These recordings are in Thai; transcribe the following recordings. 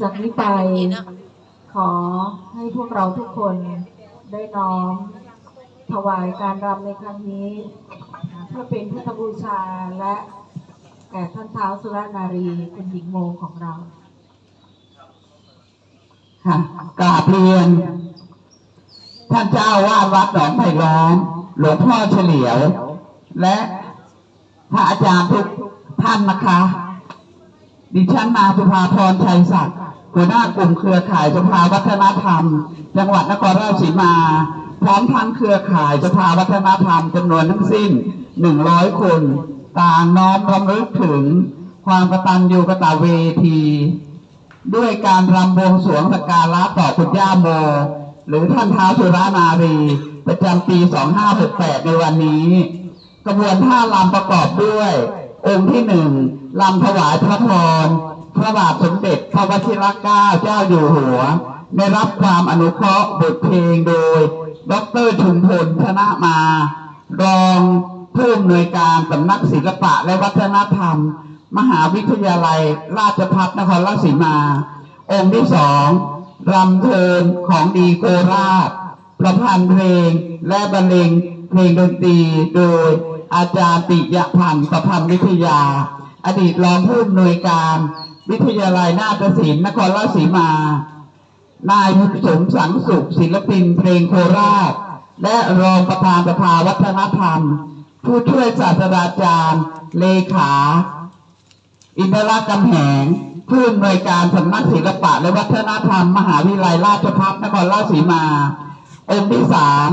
จากนี้ไปขอให้พวกเราทุกคนได้น้อมถวายการรำในครั้งนี้ เพื่อเป็นพุทธบูชาและแก่ท่านเท้าวสุรนารีคุณหญิงโมของเรา ค่ะกราบเรียน ท่านเจ้าวาดวัดหนองไผ่ล้อมหลวงพ่อเฉลียว และพระอาจารย์ทุกท่านนะคะ ดิฉันนาสุภาพรชัยศักดิ์ หัวหน้ากลุ่มเครือข่ายสภาวัฒนธรรม จังหวัดนครราชสีมา พร้อมทั้งเครือข่ายสภาวัฒนธรรมจำนวนทั้งสิ้น 100 คน ต่างน้อมรำลึกถึงความกตัญญูกตเวที ด้วยการรำบวงสรวงสักการะต่อคุณย่าโม หรือท่านท้าวสุรานารี ประจำปี 2568 ในวันนี้กระบวนท่ารำประกอบด้วย องค์ที่หนึ่งลำถวายพระพร พระบาทสมเด็จพระวชิรเกล้าเจ้าอยู่หัว ได้รับความอนุเคราะห์บทเพลงโดย ดรชุมพลชนะมา รองผู้อำนวยการสำนักศิลปะและวัฒนธรรม มหาวิทยาลัย ราชภัฏนครราชสีมา องค์ที่สองรำเทินของดีโคราช ประพันธ์เพลงและบรรเลงเพลงดนตรีโดยอาจารย์ปิยพันธ์ประพันธ์วิทยา อดีตรองผู้อำนวยการ วิทยาลัยนาฏศิลป์นครราชสีมา นายสมสังสุข ศิลปินเพลงโคราช และรองประธานสภาวัฒนธรรม ผู้ช่วยศาสตราจารย์ เลขา อินทรกำแหงผู้อำนวยการสำนักศิลปะและวัฒนธรรม มหาวิทยาลัยราชภัฏนครราชสีมา องค์ที่สาม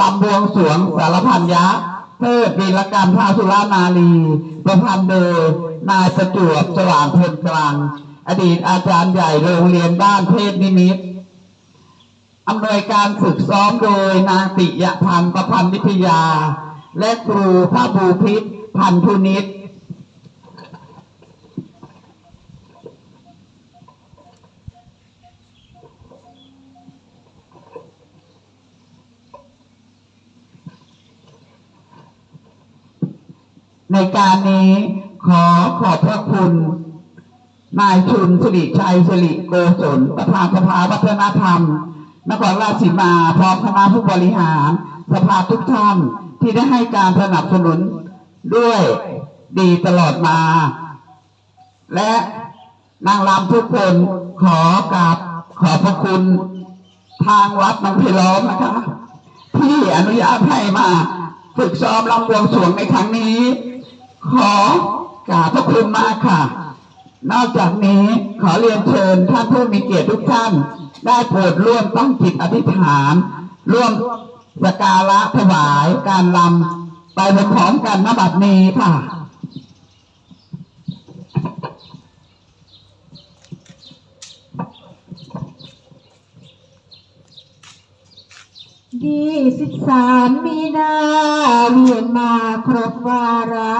ลำบวงสรวงสารพันยักษ์ เทิดวีรกรรมพระสุรานารีประพันธ์โดยนายประจวบสว่างพลกลาง อดีตอาจารย์ใหญ่โรงเรียนบ้านเทพนิมิตรอำนวยการฝึกซ้อมโดยนางติยพันธ์ประพันธ์วิทยา และครูพระบูพิษพันธุนิต ในการนี้ขอขอบพระคุณ นายชุนสิริชัยสิริโกศลประธานสภาวัฒนธรรม นครราชสีมาพร้อมคณะผู้บริหารสภาทุกท่านที่ได้ให้การสนับสนุนด้วยดีตลอดมา และนางรำทุกคนขอกราบขอบพระคุณทางวัดนองพิล้อมนะคะ ที่อนุญาตให้มาฝึกซ้อมรำบวงสวงในครั้งนี้ ขอกราบพระคุณมากค่ะ นอกจากนี้ขอเรียนเชิญท่านผู้มีเกียรติทุกท่าน ได้โปรดร่วมตั้งจิตอธิษฐาน ร่วมสการะถวายการลำไปพร้อมกันณบัดนี้ค่ะยี่สิบสามมีนาเวียนมาครบวาระ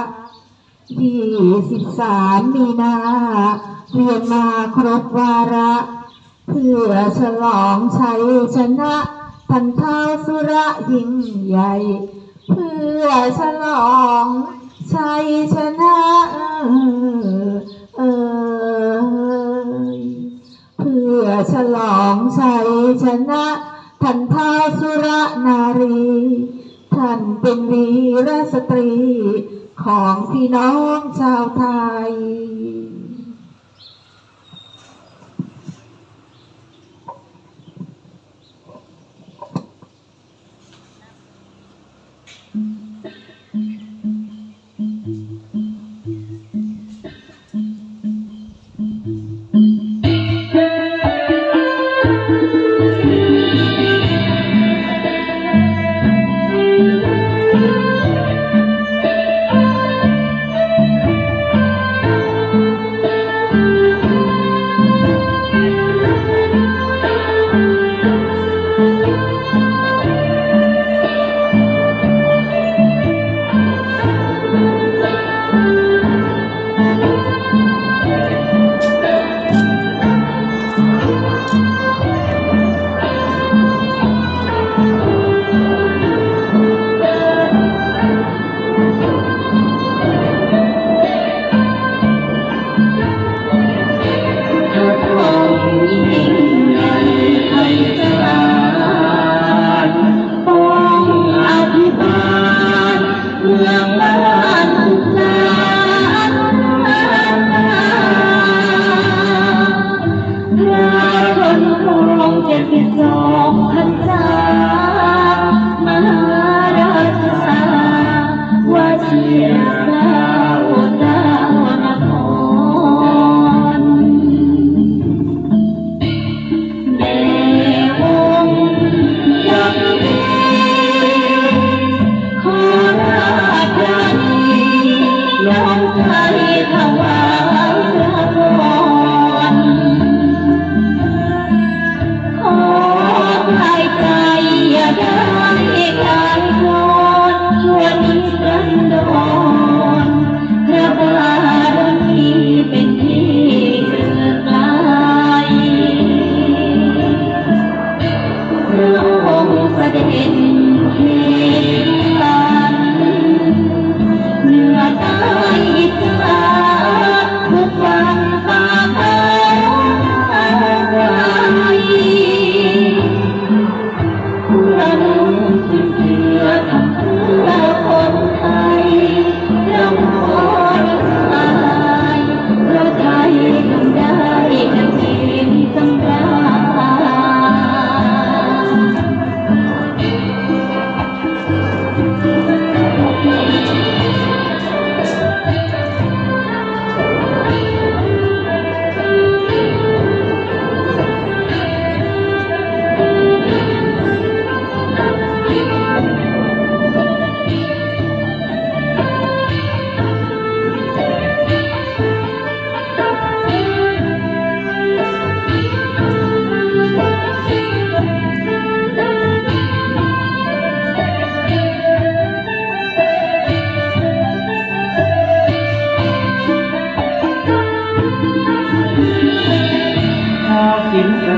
ยี่สิบสามมีนาเวียนมาครบวาระ เพื่อฉลองชัยชนะพันท้าสุระยิ่งใหญ่ เพื่อฉลองชัยชนะเอ่ยเพื่อฉลองชัยชนะท่านท้าสุระนารี ท่านเป็นวีรสตรี ของพี่น้องชาวไทย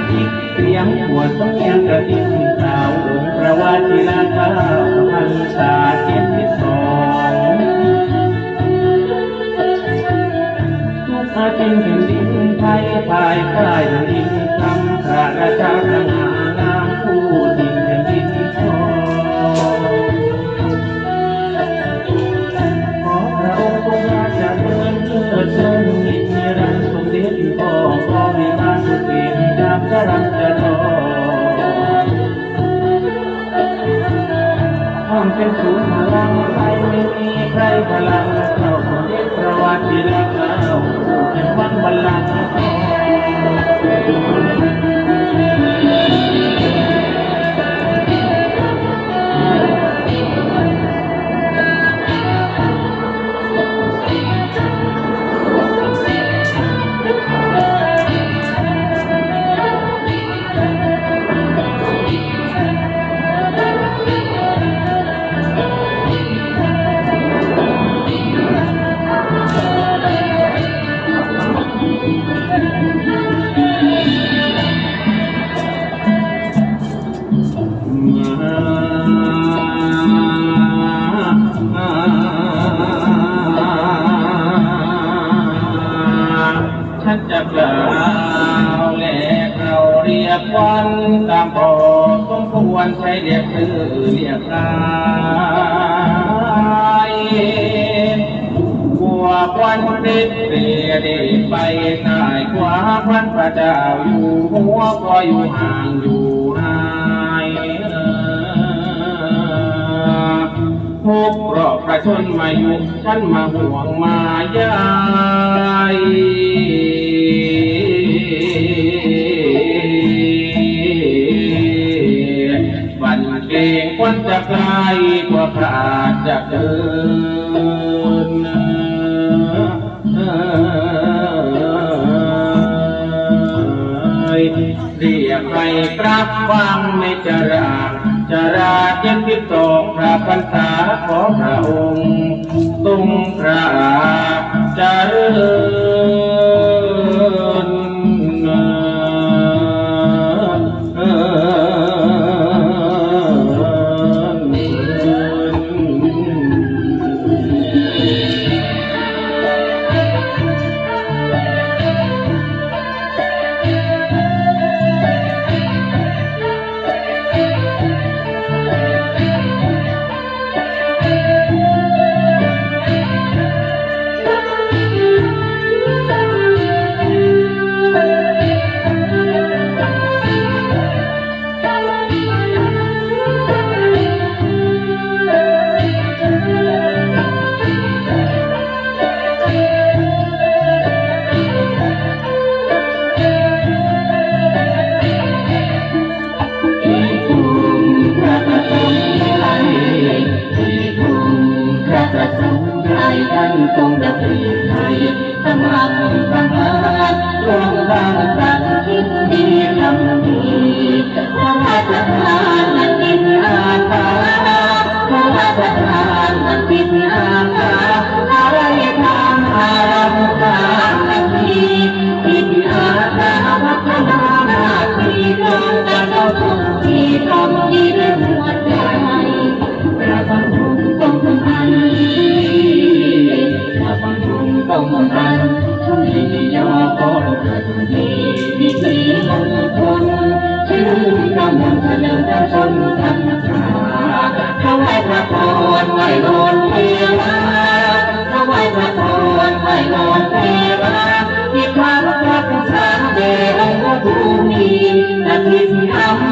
กินกเสียงหัวต้องเสียงกระดิ่งสาวองประวัติลาข้าพันษาเจ็ดสิบสองทุกอาทิตย์แผ่นดินไทยภายใต้แผ่นดินคำข้าราชการทห เป็นศูนย์พลังใครไม่มีใครพลังเท่าคนเด็จพระวัติรเกล้าเป็น จะกล่าวแลกเราเรียกวันตามพอสมควรใช้เรียกชื่อเรียกนายบัวควันเด็ดเรียดไปนายขวาควันพระเจ้าอยู่หัวก็อยู่ห่า ทุกข์เพรอบประชนมาอยู่ฉันมาห่วงมายายบันเก่งควันจะไกลกว่าพระจะเดินเรียกให้กลับวังไม่จะร่าง จะราเจ็ดสิบสองพระพรรษาขอพระองค์ทรงพระเจริญานมันดินอาภาอะไรทางอารมณ์ตามนาทีที่อาสาพัฒนาหน้าที่รงกันเอาทุกที่ทำดีด้วยหัวใจพระบำรุงทรงพันระบำรุงทรงพันชุนียอพรเกิดมีวิสีมงคลชื่อกำลังเฉลิมพระชนพรรษาถวายพระพรไวโลน ภูมิน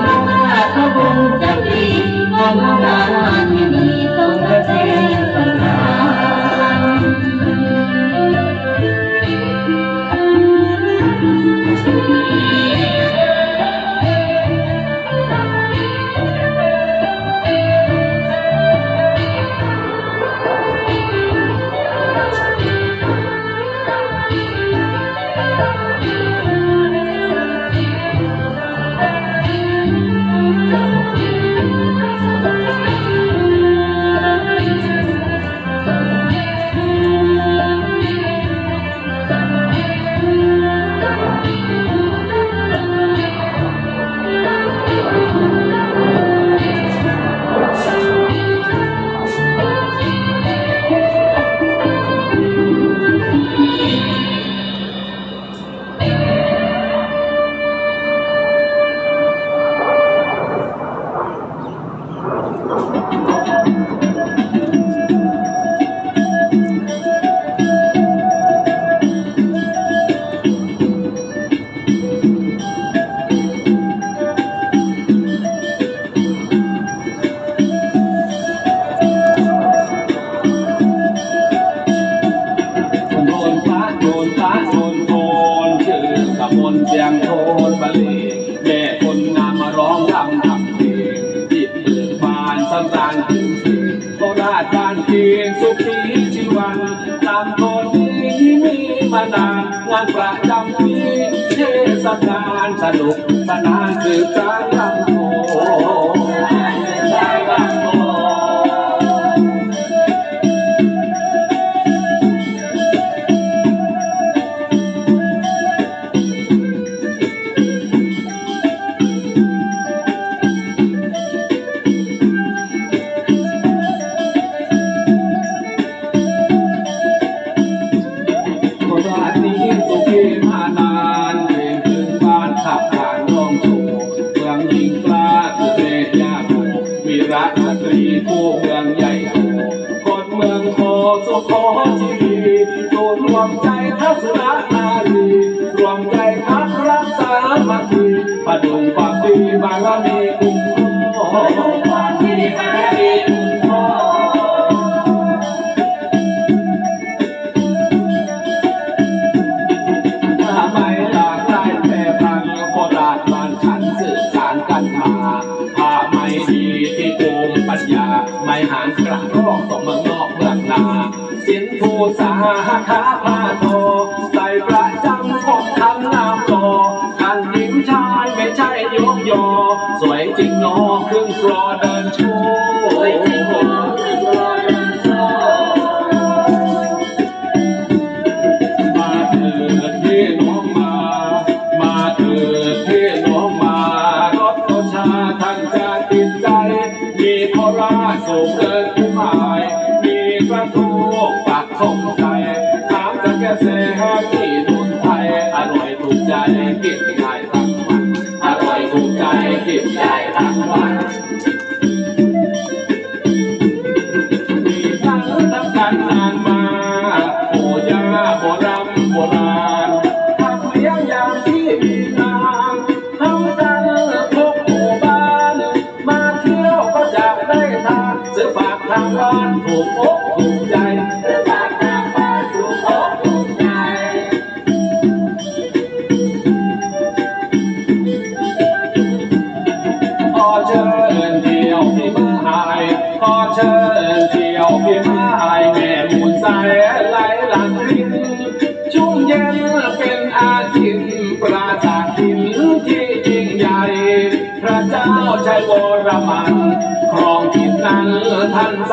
ำราญถึงเพลงโคราชบ้านเพียงสุขีชีวันตามคนนี้ที่มีมานานงานประจำปีเทศกาลสนุกสนานสืบสานลำโพ วีระสตรีผู้เมืองใหญ่คนเมืองโคสุโขทีตูนรวมใจทัศนาอาลีรวมใจพักรักษามาคคีประดุงความดีบารมีาขาผ้าโตใส่ประจำของคำนามโตท่านหญิงชายไม่ใช่ยกยอ สวยจริงนอครึ่งกรอเดินโชว์ามจะแก่แซ่ที่นุ่นไทยอร่อยถูกใจกินได้ทั้งวันอร่อยถูกใจกินได้ทั้งวัน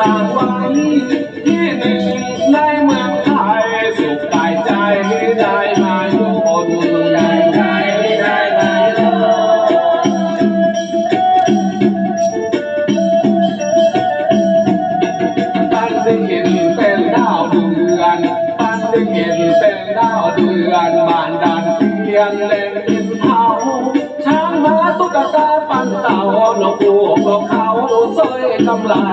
ท่านสร้างไว้ที่หนึ่งในเมืองไทยสุขกายใจได้มาอยู่บนใจใจได้มาอยู่ปันได้เห็นเป็นดาวเดือนปันได้เห็นเป็นดาวเดือนบานดานเทียนเล่นกินเผาช้างม้าตุ๊กตาปันเต่านกอูกนกเขาสร้อยกำไลของ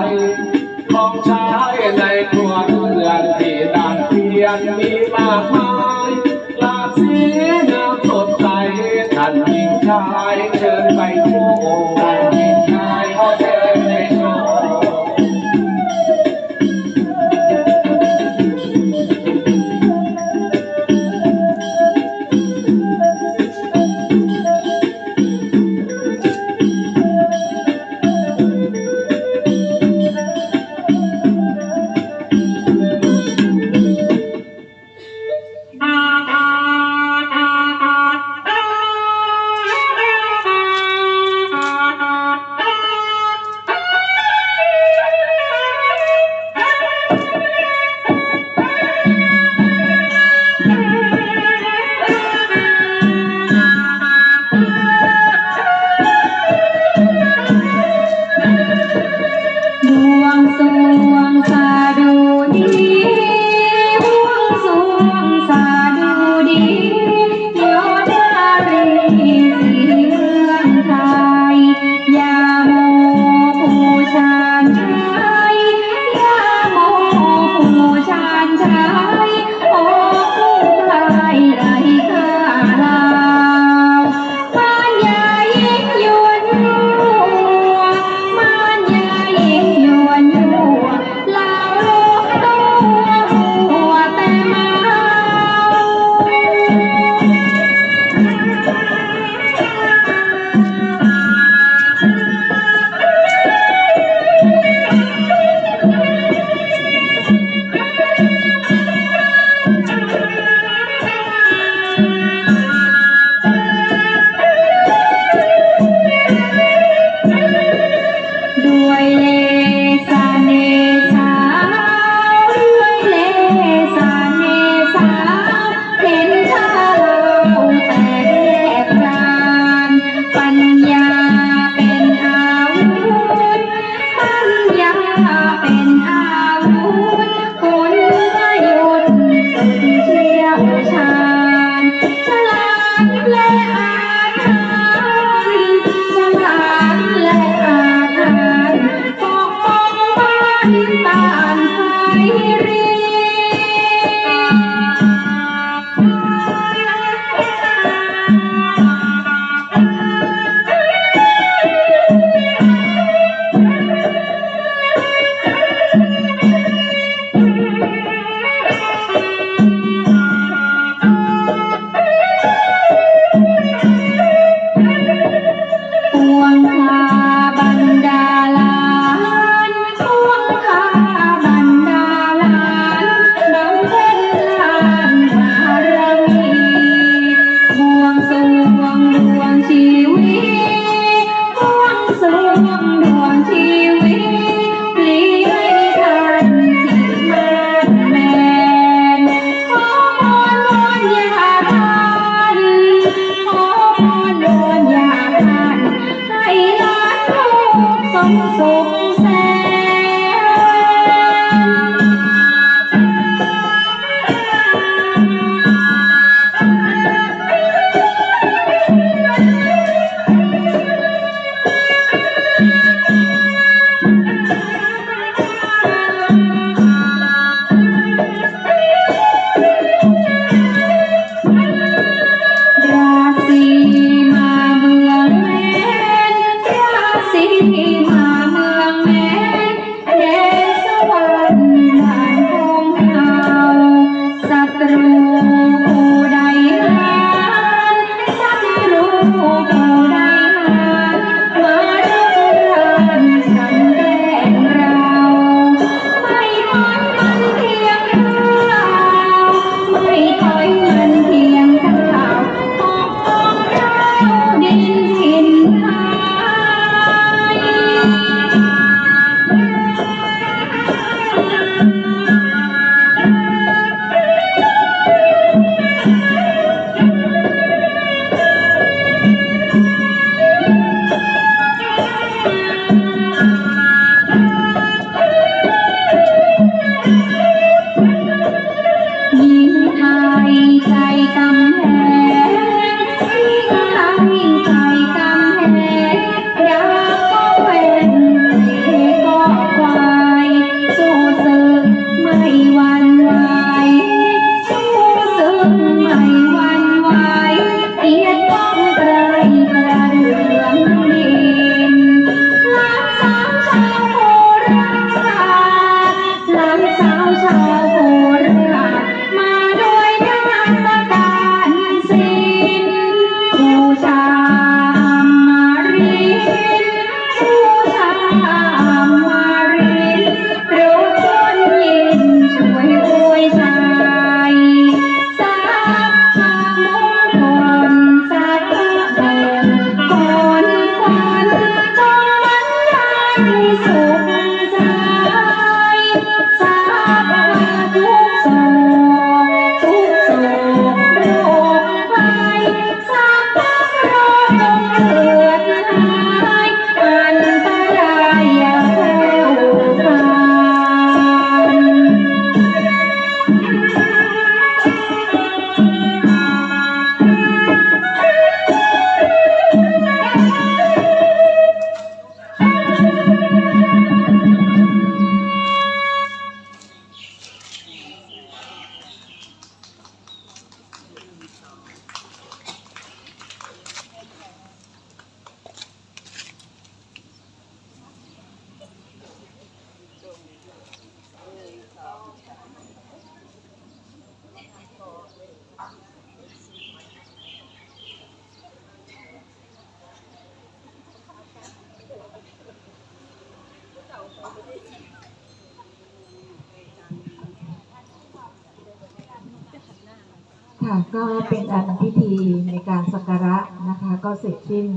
ก็เป็นการพิธีในการสักการะนะคะ ก็เสร็จสิ้น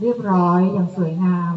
เรียบร้อยอย่างสวยงาม